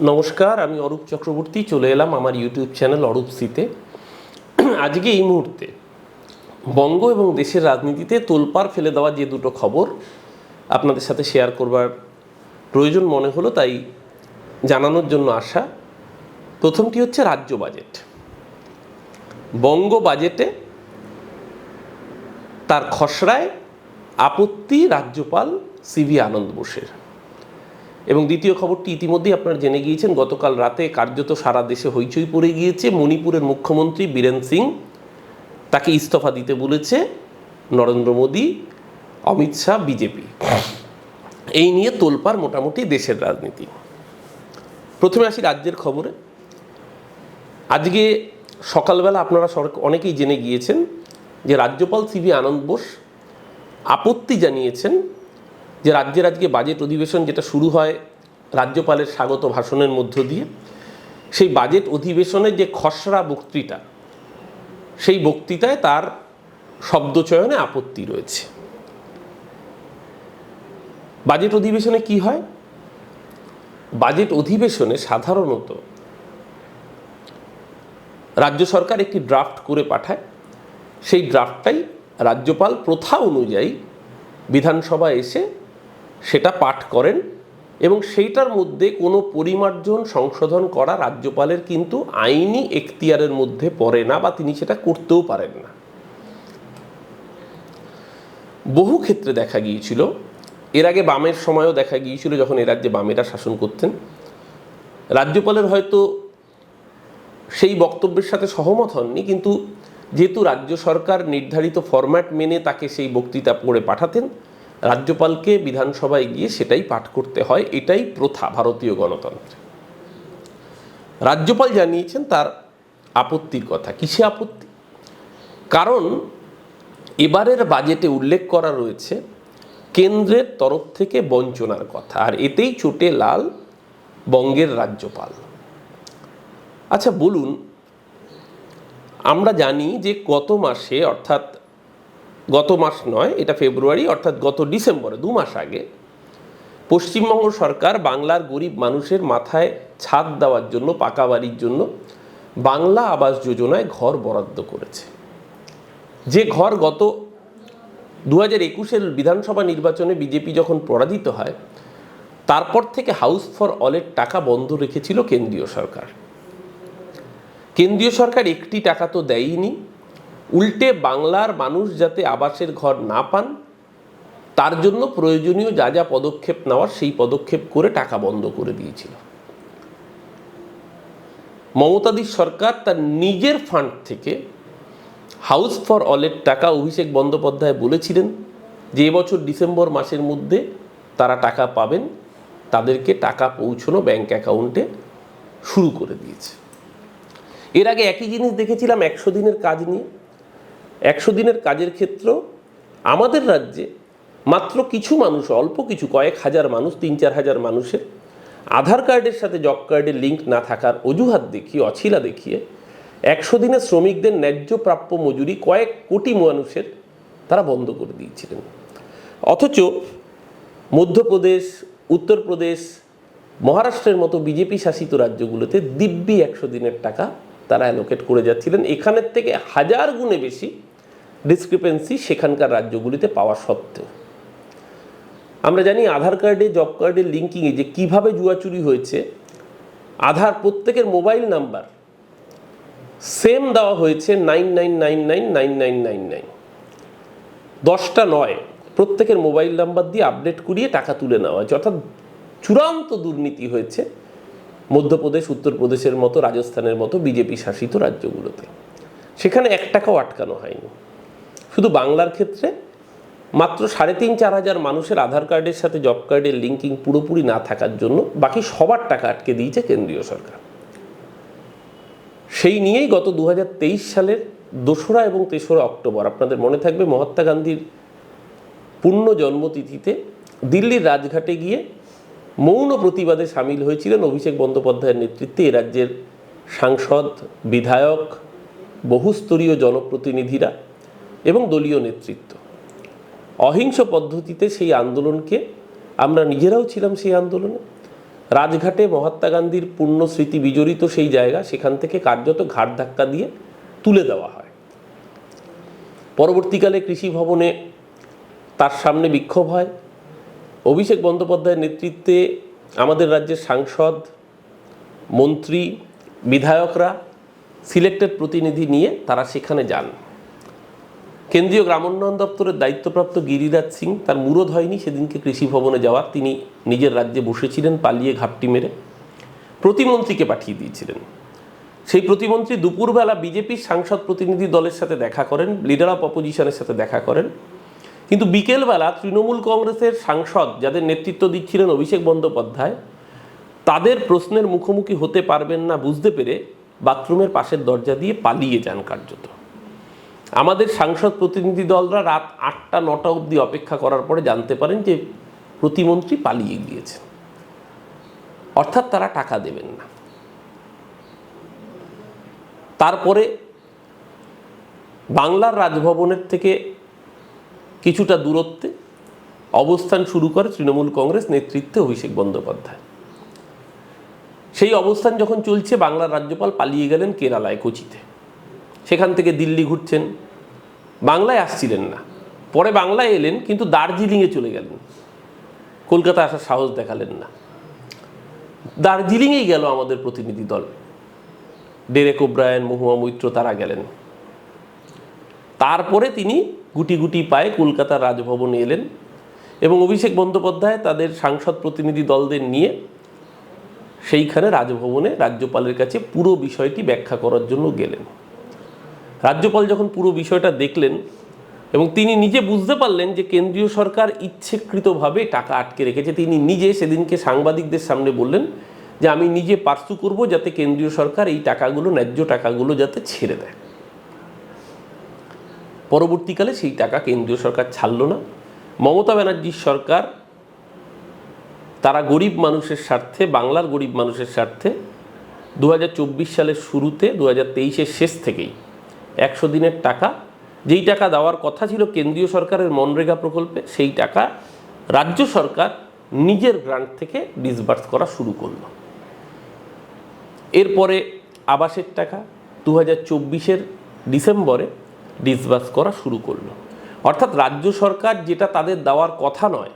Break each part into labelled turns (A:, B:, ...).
A: নমস্কার, আমি অরূপ চক্রবর্তী, চলে এলাম আমার ইউটিউব চ্যানেল অরূপ সিতে আজকে এই মুহূর্তে বঙ্গ এবং দেশের রাজনীতিতে তোলপাড় ফেলে দেওয়া যে দুটো খবর আপনাদের সাথে শেয়ার করবার প্রয়োজন মনে হলো, তাই জানানোর জন্য আসা প্রথমটি হচ্ছে রাজ্য বাজেট বঙ্গ বাজেটে তার খসড়ায় আপত্তি রাজ্যপাল সিভি আনন্দ বোসের। এবং দ্বিতীয় খবরটি ইতিমধ্যেই আপনারা জেনে গিয়েছেন, গতকাল রাতে কার্যত সারা দেশে হইচই পড়ে গিয়েছে। মণিপুরের মুখ্যমন্ত্রী বীরেন সিং তাকে ইস্তফা দিতে বলেছে নরেন্দ্র মোদী, অমিত শাহ, বিজেপি। এই নিয়ে তোলপাড় মোটামুটি দেশের রাজনীতি। প্রথমে আসি রাজ্যের খবরে। আজকে সকালবেলা আপনারা অনেকেই জেনে গিয়েছেন যে রাজ্যপাল সিভি আনন্দ বোস আপত্তি জানিয়েছেন যে রাজ্যের আজকে বাজেট অধিবেশন যেটা শুরু হয় রাজ্যপালের স্বাগত ভাষণের মধ্য দিয়ে, সেই বাজেট অধিবেশনের যে খসড়া বক্তৃতা, সেই বক্তৃতায় তার শব্দচয়নে আপত্তি রয়েছে। বাজেট অধিবেশনে কি হয়? বাজেট অধিবেশনে সাধারণত রাজ্য সরকার একটি ড্রাফট করে পাঠায়। সেই ড্রাফটটাই রাজ্যপাল প্রথা অনুযায়ী বিধানসভায় এসে সেটা পাঠ করেন এবং সেইটার মধ্যে কোনো পরিমার্জন সংশোধন করা রাজ্যপালের কিন্তু আইনি এখতিয়ারের মধ্যে পড়ে না বা তিনি সেটা করতেও পারেন না। বহু ক্ষেত্রে দেখা গিয়েছিল, এর আগে বামের সময়ও দেখা গিয়েছিল যখন এ রাজ্যে বামেরা শাসন করতেন। রাজ্যপালের হয়তো সেই বক্তব্যের সাথে সহমত হননি, কিন্তু যেহেতু রাজ্য সরকার নির্ধারিত ফরম্যাট মেনে তাকে সেই বক্তৃতা পড়ে পাঠাতেন রাজ্যপালকে বিধানসভায় গিয়ে সেটাই পাঠ করতে হয়, এটাই প্রথা ভারতীয় গণতন্ত্রে রাজ্যপাল জানিয়েছেন তার আপত্তির কথা। কিসে আপত্তি? কারণ এবারের বাজেটে উল্লেখ করা রয়েছে কেন্দ্রের তরফ থেকে বঞ্চনার কথা, আর এতেই চোটে লাল বঙ্গের রাজ্যপাল। আচ্ছা বলুন, আমরা জানি যে গত মাসে, অর্থাৎ গত মাস নয়, এটা ফেব্রুয়ারি, অর্থাৎ গত ডিসেম্বরে, দু মাস আগে, পশ্চিমবঙ্গ সরকার বাংলার গরিব মানুষের মাথায় ছাদ দেওয়ার জন্য, পাকা বাড়ির জন্য বাংলা আবাস যোজনায় ঘর বরাদ্দ করেছে। যে ঘর গত দু হাজার একুশের বিধানসভা নির্বাচনে বিজেপি যখন পরাজিত হয়, তারপর থেকে হাউস ফর অলের টাকা বন্ধ রেখেছিল কেন্দ্রীয় সরকার। কেন্দ্রীয় সরকার একটি টাকা তো দেয়নি উল্টে বাংলার মানুষ যাতে আবাসের ঘর না পান, তার জন্য প্রয়োজনীয় যা যা পদক্ষেপ নেওয়ার সেই পদক্ষেপ করে টাকা বন্ধ করে দিয়েছিল। মমতাদির সরকার তার নিজের ফান্ড থেকে হাউস ফর অলের টাকা অভিষেক বন্দ্যোপাধ্যায় বলেছিলেন যে এবছর ডিসেম্বর মাসের মধ্যে তারা টাকা পাবেন, তাদেরকে টাকা পৌঁছনো ব্যাংক অ্যাকাউন্টে শুরু করে দিয়েছে। এর আগে একই জিনিস দেখেছিলাম একশো দিনের কাজ নিয়ে। একশো দিনের কাজের ক্ষেত্র আমাদের রাজ্যে মাত্র কিছু মানুষ, অল্প কিছু, কয়েক হাজার মানুষ, তিন চার হাজার মানুষের আধার কার্ডের সাথে জব কার্ডের লিঙ্ক না থাকার অজুহাত দেখিয়ে, অছিলা দেখিয়ে একশো দিনের শ্রমিকদের ন্যায্য প্রাপ্য মজুরি কয়েক কোটি মানুষের তারা বন্ধ করে দিয়েছিলেন। অথচ মধ্যপ্রদেশ, উত্তরপ্রদেশ, মহারাষ্ট্রের মতো বিজেপি শাসিত রাজ্যগুলোতে দিব্যি একশো দিনের টাকা তারা অ্যালোকেট করে যাচ্ছিলেন। এখানের থেকে হাজার গুণে বেশি ডিসক্রিপেন্সি সেখানকার রাজ্যগুলিতে পাওয়া সত্ত্বেও। আমরা জানি আধার কার্ডে জব কার্ডের লিঙ্কিংয়ে যে কীভাবে জুয়া চুরি হয়েছে, আধার প্রত্যেকের মোবাইল নাম্বার সেম দেওয়া হয়েছে nine nine nine nine nine nine nine nine দশটা নয়, প্রত্যেকের মোবাইল নাম্বার দিয়ে আপডেট করিয়ে টাকা তুলে নেওয়া হয়েছে। অর্থাৎ চূড়ান্ত দুর্নীতি হয়েছে মধ্যপ্রদেশ, উত্তরপ্রদেশের মতো, রাজস্থানের মতো, বিজেপি শাসিত রাজ্যগুলোতে। সেখানে এক টাকাও আটকানো হয়নি। শুধু বাংলার ক্ষেত্রে? মাত্র সাড়ে তিন, চার হাজার মানুষের আধার কার্ডের সাথে জব কার্ডের লিঙ্কিং পুরোপুরি না থাকার জন্য বাকি সবার টাকা আটকে দিয়েছে কেন্দ্রীয় সরকার। সেই নিয়েই গত দু হাজার তেইশ সালের দোসরা এবং তেসরা অক্টোবর, আপনাদের মনে থাকবে মহাত্মা গান্ধীর পূর্ণ জন্মতিথিতে দিল্লির রাজঘাটে গিয়ে মৌন প্রতিবাদে সামিল হয়েছিলেন অভিষেক বন্দ্যোপাধ্যায়ের নেতৃত্বে এ রাজ্যের সাংসদ, বিধায়ক, বহুস্তরীয় জনপ্রতিনিধিরা। এবং দলীয় নেতৃত্ব। অহিংস পদ্ধতিতে সেই আন্দোলনকে আমরা নিজেরাও ছিলাম সেই আন্দোলনে। রাজঘাটে মহাত্মা গান্ধীর পূর্ণ স্মৃতি বিজড়িত সেই জায়গা, সেখান থেকে কার্যত ঘাট ধাক্কা দিয়ে তুলে দেওয়া হয়। পরবর্তীকালে কৃষি ভবনে তার সামনে বিক্ষোভ হয়। অভিষেক বন্দ্যোপাধ্যায়ের নেতৃত্বে আমাদের রাজ্যের সাংসদ, মন্ত্রী, বিধায়করা, সিলেক্টেড প্রতিনিধি নিয়ে তারা সেখানে যান। কেন্দ্রীয় গ্রামোন্নয়ন দপ্তরের দায়িত্বপ্রাপ্ত গিরিরাজ সিং তার মুরদ হয়নি সেদিনকে কৃষি ভবনে যাওয়ার। তিনি নিজের রাজ্যে বসেছিলেন পালিয়ে ঘাপটি মেরে। প্রতিমন্ত্রীকে পাঠিয়ে দিয়েছিলেন। সেই প্রতিমন্ত্রী দুপুরবেলা বিজেপির সাংসদ প্রতিনিধি দলের সাথে দেখা করেন লিডার অফ অপোজিশনের সাথে দেখা করেন। কিন্তু বিকেলবেলা তৃণমূল কংগ্রেসের সাংসদ যাদের নেতৃত্ব দিচ্ছিলেন অভিষেক বন্দ্যোপাধ্যায়, তাদের প্রশ্নের মুখোমুখি হতে পারবেন না বুঝতে পেরে বাথরুমের পাশের দরজা দিয়ে পালিয়ে যান কার্যত। আমাদের সাংসদ প্রতিনিধি দলরা রাত আটটা, নটা অবধি অপেক্ষা করার পরে জানতে পারেন যে প্রতিমন্ত্রী পালিয়ে গিয়েছেন। অর্থাৎ তারা টাকা দেবেন না। তারপরে বাংলার রাজভবনের থেকে কিছুটা দূরত্বে অবস্থান শুরু করে তৃণমূল কংগ্রেস নেতৃত্বে অভিষেক বন্দ্যোপাধ্যায়। সেই অবস্থান যখন চলছে, বাংলার রাজ্যপাল পালিয়ে গেলেন কেরালায়, কোচিতে। সেখান থেকে দিল্লি ঘুরছেন। বাংলায় আসছিলেন না। পরে বাংলায় এলেন, কিন্তু দার্জিলিংয়ে চলে গেলেন। কলকাতা আসার সাহস দেখালেন না। দার্জিলিংয়েই গেল আমাদের প্রতিনিধি দল। ডেরেক ওব্রায়ন, মহুয়া মৈত্র তারা গেলেন। তারপরে তিনি গুটি গুটি পায়ে কলকাতার রাজভবনে এলেন এবং অভিষেক বন্দ্যোপাধ্যায় তাদের সাংসদ প্রতিনিধি দলদের নিয়ে সেইখানে রাজভবনে রাজ্যপালের কাছে পুরো বিষয়টি ব্যাখ্যা করার জন্য গেলেন। রাজ্যপাল যখন পুরো বিষয়টা দেখলেন এবং তিনি নিজে বুঝতে পারলেন যে কেন্দ্রীয় সরকার ইচ্ছেকৃতভাবে টাকা আটকে রেখেছে, তিনি নিজে সেদিনকে সাংবাদিকদের সামনে বললেন যে আমি নিজে পার্সু করব যাতে কেন্দ্রীয় সরকার এই টাকাগুলো, ন্যায্য টাকাগুলো যাতে ছেড়ে দেয়। পরবর্তীকালে সেই টাকা কেন্দ্রীয় সরকার ছাড়ল না। মমতা ব্যানার্জির সরকার তারা গরিব মানুষের স্বার্থে, বাংলার গরিব মানুষের স্বার্থে দু হাজার চব্বিশ সালের শুরুতে দু হাজার শেষ থেকেই একশো দিনের টাকা। যেই টাকা দেওয়ার কথা ছিল কেন্দ্রীয় সরকারের মনরেগা প্রকল্পে, সেই টাকা রাজ্য সরকার নিজের গ্রান্ট থেকে ডিসবার্স করা শুরু করল। এরপরে আবাসের টাকা দু হাজার চব্বিশের ডিসেম্বরে ডিসবার্স করা শুরু করল। অর্থাৎ রাজ্য সরকার যেটা তাদের দেওয়ার কথা নয়,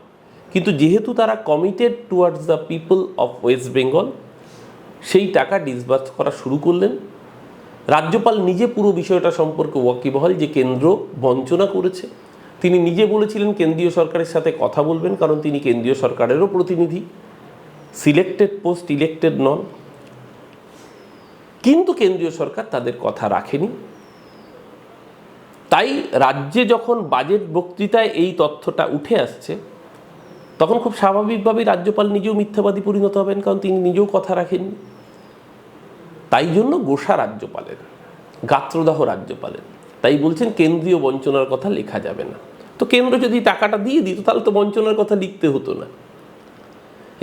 A: কিন্তু যেহেতু তারা committed towards the people of West Bengal সেই টাকা ডিসবার্স করা শুরু করলেন। রাজ্যপাল নিজে পুরো বিষয়টা সম্পর্কে ওয়াকিবহাল যে কেন্দ্র বঞ্চনা করেছে। তিনি নিজে বলেছিলেন কেন্দ্রীয় সরকারের সাথে কথা বলবেন কারণ তিনি কেন্দ্রীয় সরকারেরও প্রতিনিধি। সিলেক্টেড পোস্ট ইলেক্টেড নন। কিন্তু কেন্দ্রীয় সরকার তাদের কথা রাখেনি। তাই রাজ্যে যখন বাজেট বক্তৃতায় এই তথ্যটা উঠে আসছে, তখন খুব স্বাভাবিকভাবেই রাজ্যপাল নিজেও মিথ্যাবাদী পরিণত হবেন কারণ তিনি নিজেও কথা রাখেননি। তাই জন্য গোসা রাজ্যপালের, গাত্রদাহ রাজ্যপালের। তাই বলছেন কেন্দ্রীয় বঞ্চনার কথা লেখা যাবে না। তো কেন্দ্র যদি টাকাটা দিয়ে দিত, তাহলে তো বঞ্চনার কথা লিখতে হতো না।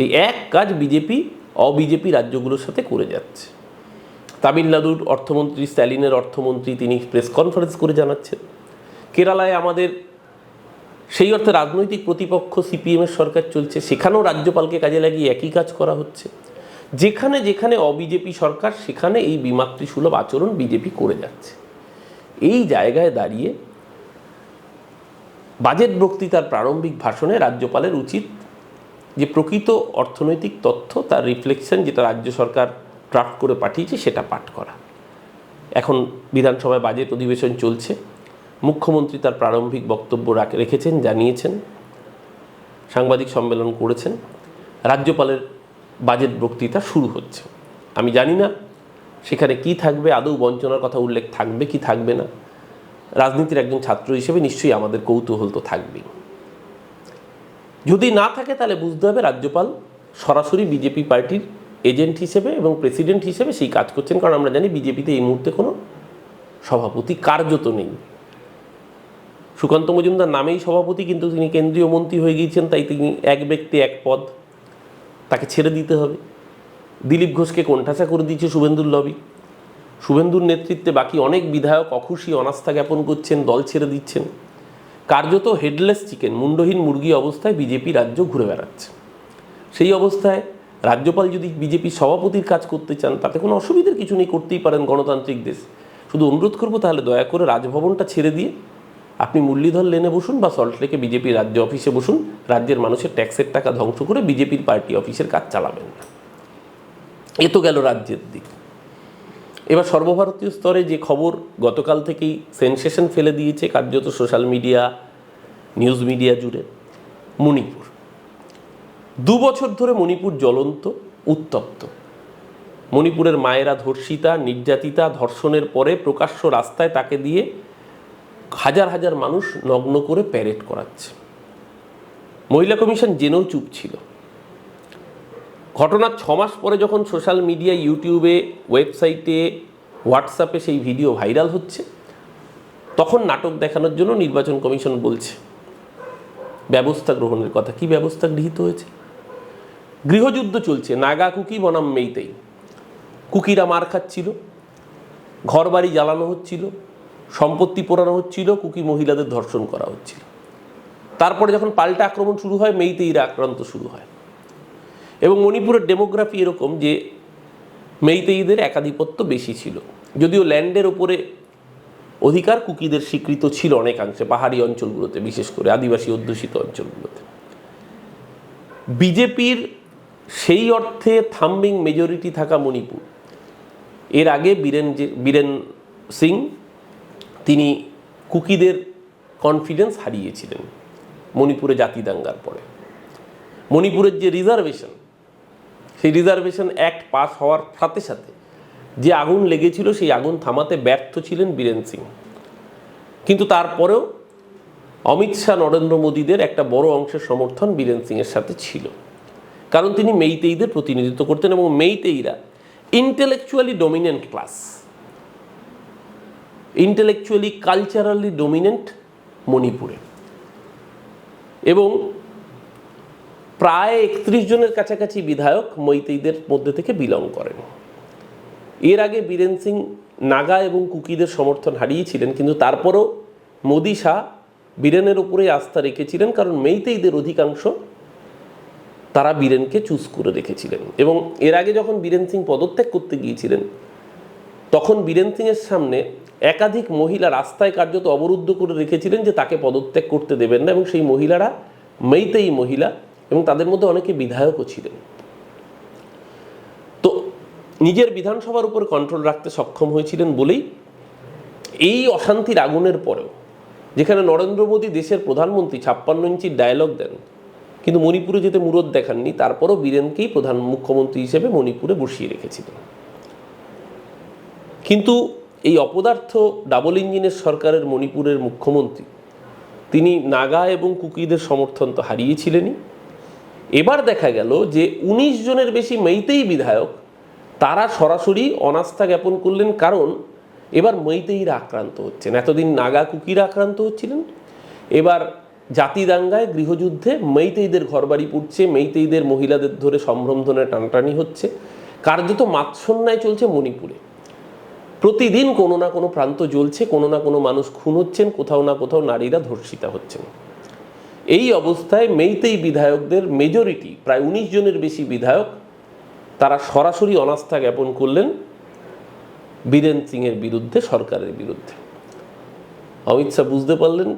A: এই এক কাজ বিজেপি, অবিজেপি রাজ্যগুলোর সাথে করে যাচ্ছে। তামিলনাড়ুর অর্থমন্ত্রী, স্ট্যালিনের অর্থমন্ত্রী তিনি প্রেস কনফারেন্স করে জানাচ্ছেন। কেরালায় আমাদের সেই অর্থে রাজনৈতিক প্রতিপক্ষ সিপিএমের সরকার চলছে, সেখানেও রাজ্যপালকে কাজে লাগিয়ে একই কাজ করা হচ্ছে। যেখানে যেখানে অবিজেপি সরকার, সেখানে এই বিমাতৃসুলভ আচরণ বিজেপি করে যাচ্ছে। এই জায়গায় দাঁড়িয়ে বাজেট বক্তৃতার প্রারম্ভিক ভাষণে রাজ্যপালের উচিত যে প্রকৃত অর্থনৈতিক তথ্য, তার রিফ্লেকশন যেটা রাজ্য সরকার ড্রাফট করে পাঠিয়েছে, সেটা পাঠ করা। এখন বিধানসভায় বাজেট অধিবেশন চলছে। মুখ্যমন্ত্রী তার প্রারম্ভিক বক্তব্য রাখ- রেখেছেন, জানিয়েছেন, সাংবাদিক সম্মেলন করেছেন। রাজ্যপালের বাজেট বক্তৃতা শুরু হচ্ছে। আমি জানি না সেখানে কি থাকবে, আদৌ বঞ্চনার কথা উল্লেখ থাকবে কি থাকবে না। রাজনীতির একজন ছাত্র হিসেবে নিশ্চয়ই আমাদের কৌতূহল তো থাকবেই। যদি না থাকে তাহলে বুঝতে হবে রাজ্যপাল সরাসরি বিজেপি পার্টির এজেন্ট হিসেবে এবং প্রেসিডেন্ট হিসেবে সেই কাজ করছেন, কারণ আমরা জানি বিজেপিতে এই মুহূর্তে কোনো সভাপতি কার্যত নেই। সুকান্ত মজুমদার নামেই সভাপতি, কিন্তু তিনি কেন্দ্রীয় মন্ত্রী হয়ে গিয়েছেন, তাই তিনি এক ব্যক্তি, এক পদ। তাকে ছেড়ে দিতে হবে। দিলীপ ঘোষকে কোণঠাসা করে দিয়েছে শুভেন্দুর লবি। শুভেন্দুর নেতৃত্বে বাকি অনেক বিধায়ক অখুশি অনাস্থা জ্ঞাপন করছেন, দল ছেড়ে দিচ্ছেন। কার্যত হেডলেস চিকেন মুন্ডহীন মুরগি অবস্থায় বিজেপি রাজ্য ঘুরে বেড়াচ্ছে। সেই অবস্থায় রাজ্যপাল যদি বিজেপি সভাপতির কাজ করতে চান, তাতে কোনো অসুবিধার কিছু নেই, করতেই পারেন গণতান্ত্রিক দেশ। শুধু অনুরোধ করব তাহলে দয়া করে রাজভবনটা ছেড়ে দিয়ে আপনি মুরলীধর লেনে বসুন বা সল্টলেকে বিজেপি রাজ্য অফিসে বসুন, রাজ্যের মানুষের ট্যাক্সের টাকা ধ্বংস করে বিজেপির পার্টি অফিসের কাজ চালাবেন না। এ তো গেল রাজ্যের দিক। এবার সর্বভারতীয় স্তরে যে খবর গতকাল থেকেই সেনসেশন ফেলে দিয়েছে কার্যত সোশ্যাল মিডিয়া নিউজ মিডিয়া জুড়ে, মণিপুর। দু বছর ধরে মণিপুর জ্বলন্ত, উত্তপ্ত। মণিপুরের মায়েরা ধর্ষিতা, নির্যাতিতা, ধর্ষণের পরে প্রকাশ্য রাস্তায় তাকে দিয়ে হাজার হাজার মানুষ নগ্ন করে প্যারেড করাচ্ছে। মহিলা কমিশন জেনেও চুপ ছিল। ঘটনার ছ মাস পরে যখন সোশ্যাল মিডিয়া ইউটিউবে ওয়েবসাইটে হোয়াটসঅ্যাপে সেই ভিডিও ভাইরাল হচ্ছে, তখন নাটক দেখানোর জন্য নির্বাচন কমিশন বলছে, ব্যবস্থা গ্রহণের কথা। কি ব্যবস্থা গৃহীত হয়েছে? গৃহযুদ্ধ চলছে। নাগা কুকি বনাম মেইতেই। কুকিরা মার খাচ্ছিল ঘর বাড়ি জ্বালানো হচ্ছিল সম্পত্তি পোড়ানো হচ্ছিল, কুকি মহিলাদের ধর্ষণ করা হচ্ছিল। তারপরে যখন পাল্টা আক্রমণ শুরু হয় মেইতেইরা আক্রান্ত শুরু হয়। এবং মণিপুরের ডেমোগ্রাফি এরকম যে মেইতেইদের একাধিপত্য বেশি ছিল। যদিও ল্যান্ডের ওপরে অধিকার কুকিদের স্বীকৃত ছিল অনেকাংশে, পাহাড়ি অঞ্চলগুলোতে, বিশেষ করে আদিবাসী অধ্যুষিত অঞ্চলগুলোতে। বিজেপির সেই অর্থে থাম্বিং মেজরিটি থাকা মণিপুর। এর আগে বীরেন বীরেন সিং তিনি কুকিদের কনফিডেন্স হারিয়েছিলেন মণিপুরে জাতি দাঙ্গার পরে। মণিপুরের যে রিজার্ভেশন সেই রিজার্ভেশন অ্যাক্ট পাস হওয়ার সাথে সাথে যে আগুন লেগেছিল, সেই আগুন থামাতে ব্যর্থ ছিলেন বীরেন সিং। কিন্তু তারপরেও অমিত শাহ, নরেন্দ্র মোদীদের একটা বড় অংশের সমর্থন বীরেন সিংয়ের সাথে ছিল। কারণ তিনি মেইতেইদের প্রতিনিধিত্ব করতেন এবং মেইতেইরা intellectually dominant class intellectually culturally dominant মণিপুরে। এবং প্রায় একত্রিশ জনের কাছাকাছি বিধায়ক মৈতেইদের মধ্যে থেকে বিলং করেন। এর আগে বীরেন সিং নাগা এবং কুকিদের সমর্থন হারিয়েছিলেন, কিন্তু তারপরও মোদি শাহ বীরেনের উপরে আস্থা রেখেছিলেন, কারণ মেইতেইদের অধিকাংশ তারা বীরেনকে চুজ করে রেখেছিলেন। এবং এর আগে যখন বীরেন সিং পদত্যাগ করতে গিয়েছিলেন, তখন বীরেন সিংয়ের সামনে একাধিক মহিলা রাস্তায় কার্যত অবরুদ্ধ করে রেখেছিলেন যে তাকে পদত্যাগ করতে দেবেন না এবং সেই মহিলারা মেইতেই মহিলা এবং তাদের মধ্যে অনেকে বিধায়কও ছিলেন। তো নিজের বিধানসভার উপর কন্ট্রোল রাখতে সক্ষম হয়েছিলেন বলেই এই অশান্তির আগুনের পরেও, যেখানে নরেন্দ্র মোদী দেশের প্রধানমন্ত্রী ছাপ্পান্ন ইঞ্চির ডায়লগ দেন, কিন্তু মণিপুরে যেতে মুরদ দেখাননি, তারপরও বীরেনকেই প্রধান মুখ্যমন্ত্রী হিসেবে মণিপুরে বসিয়ে রেখেছিলেন। কিন্তু এই অপদার্থ ডাবল ইঞ্জিনের সরকারের মণিপুরের মুখ্যমন্ত্রী। তিনি নাগা এবং কুকিদের সমর্থন তো হারিয়েছিলেনই। এবার দেখা গেল যে উনিশ জনের বেশি মেইতেই বিধায়ক, তারা সরাসরি অনাস্থা জ্ঞাপন করলেন কারণ এবার মেইতেইরা আক্রান্ত হচ্ছেন। এতদিন নাগা কুকিরা আক্রান্ত হচ্ছিলেন। এবার জাতি দাঙ্গায় গৃহযুদ্ধে মেইতেইদের ঘরবাড়ি পুড়ছে, মেইতেইদের মহিলাদের ধরে সম্ভ্রম ধরে টানটানি হচ্ছে। কার্যত মাৎসন্যায় চলছে মণিপুরে। প্রতিদিন কোনো না কোনো প্রান্ত জ্বলছে, কোনো না কোনো মানুষ খুন হচ্ছেন, কোথাও না কোথাও নারীরা ধর্ষিতা হচ্ছেন। এই অবস্থায় মেইতেই বিধায়কদের মেজরিটি প্রায় উনিশ জনের বেশি বিধায়ক, তারা সরাসরি অনাস্থা জ্ঞাপন করলেন বীরেন সিংয়ের বিরুদ্ধে, সরকারের বিরুদ্ধে। অমিত শাহ বুঝতে পারলেন,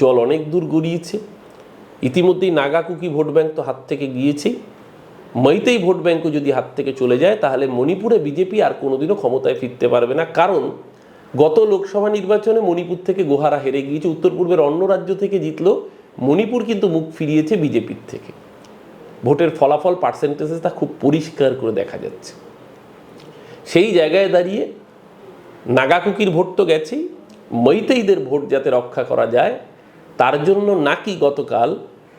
A: জল অনেক দূর গড়িয়েছে। ইতিমধ্যেই নাগাকুকি ভোট ব্যাংক তো হাত থেকে গিয়েছেই। মইতেই ভোট ব্যাংকও যদি হাত থেকে চলে যায়, তাহলে মণিপুরে বিজেপি আর কোনোদিনও ক্ষমতায় ফিরতে পারবে না। কারণ গত লোকসভা নির্বাচনে মণিপুর থেকে গোহারা হেরে গিয়েছে, উত্তর পূর্বের অন্য রাজ্য থেকে জিতলো, মণিপুর কিন্তু মুখ ফিরিয়েছে বিজেপির থেকে। ভোটের ফলাফল পার্সেন্টেজে তা খুব পরিষ্কার করে দেখা যাচ্ছে। সেই জায়গায় দাঁড়িয়ে নাগাকুকির ভোট তো গেছেই, মৈতেইদের ভোট যাতে রক্ষা করা যায়, তার জন্য নাকি গতকাল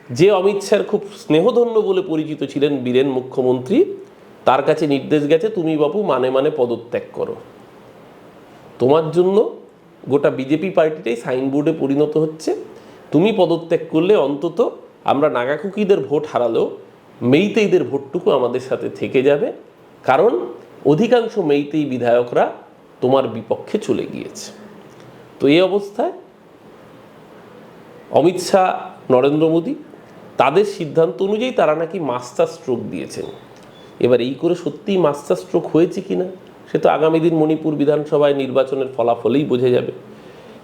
A: যে অমিত শাহর খুব স্নেহধন্য বলে পরিচিত ছিলেন বীরেন মুখ্যমন্ত্রী, তার কাছে নির্দেশ গেছে, তুমি বাবু মানে মানে পদত্যাগ করো। তোমার জন্য গোটা বিজেপি পার্টিটাই সাইনবোর্ডে পরিণত হচ্ছে। তুমি পদত্যাগ করলে অন্তত আমরা নাগাকুকিদের ভোট হারালেও মেইতেইদের ভোটটুকু আমাদের সাথে থেকে যাবে। কারণ অধিকাংশ মেইতেই বিধায়করা তোমার বিপক্ষে চলে গিয়েছে। তো এই অবস্থায় অমিত শাহ, নরেন্দ্র মোদী তাদের সিদ্ধান্ত অনুযায়ী তারা নাকি মাস্টার স্ট্রোক দিয়েছেন। এবার এই করে সত্যিই মাস্টার স্ট্রোক হয়েছে কি না সে তো আগামী দিন মণিপুর বিধানসভায় নির্বাচনের ফলাফলেই বোঝা যাবে।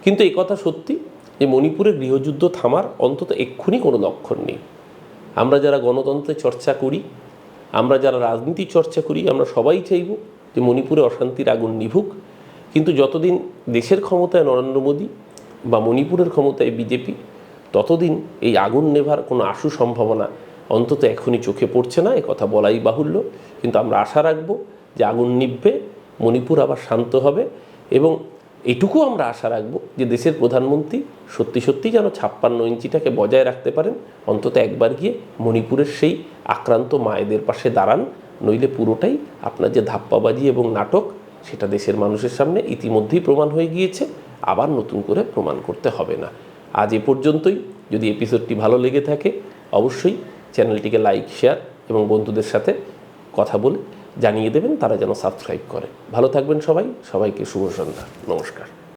A: কিন্তু কথা সত্যি যে মণিপুরে গৃহযুদ্ধ থামার অন্তত এক্ষুনি কোনো লক্ষণ নেই। আমরা যারা গণতন্ত্রের চর্চা করি, আমরা যারা রাজনীতি চর্চা করি, আমরা সবাই চাইব যে মণিপুরে অশান্তির আগুন নিভুক। কিন্তু যতদিন দেশের ক্ষমতায় নরেন্দ্র মোদী বা মণিপুরের ক্ষমতায় বিজেপি ততদিন এই আগুন নেভার কোনো আশু সম্ভাবনা অন্তত এখনই চোখে পড়ছে না কথা বলাই বাহুল্য। কিন্তু আমরা আশা রাখব যে আগুন নিভবে, মণিপুর আবার শান্ত হবে এবং এটুকু আমরা আশা রাখব যে দেশের প্রধানমন্ত্রী সত্যি সত্যি যেন ছাপ্পান্ন ইঞ্চিটাকে বজায় রাখতে পারেন, অন্তত একবার গিয়ে মণিপুরের সেই আক্রান্ত মায়েদের পাশে দাঁড়ান, নইলে পুরোটাই আপনার যে ধাপ্পাবাজি এবং নাটক সেটা দেশের মানুষের সামনে ইতিমধ্যেই প্রমাণ হয়ে গিয়েছে, আবার নতুন করে প্রমাণ করতে হবে না। আজ এ পর্যন্তই। যদি এপিসোডটি ভালো লেগে থাকে, অবশ্যই চ্যানেলটিকে লাইক শেয়ার এবং বন্ধুদের সাথে কথা বলে জানিয়ে দেবেন, তারা যেন সাবস্ক্রাইব করে। ভালো থাকবেন সবাই। সবাইকে শুভ সন্ধ্যা। নমস্কার।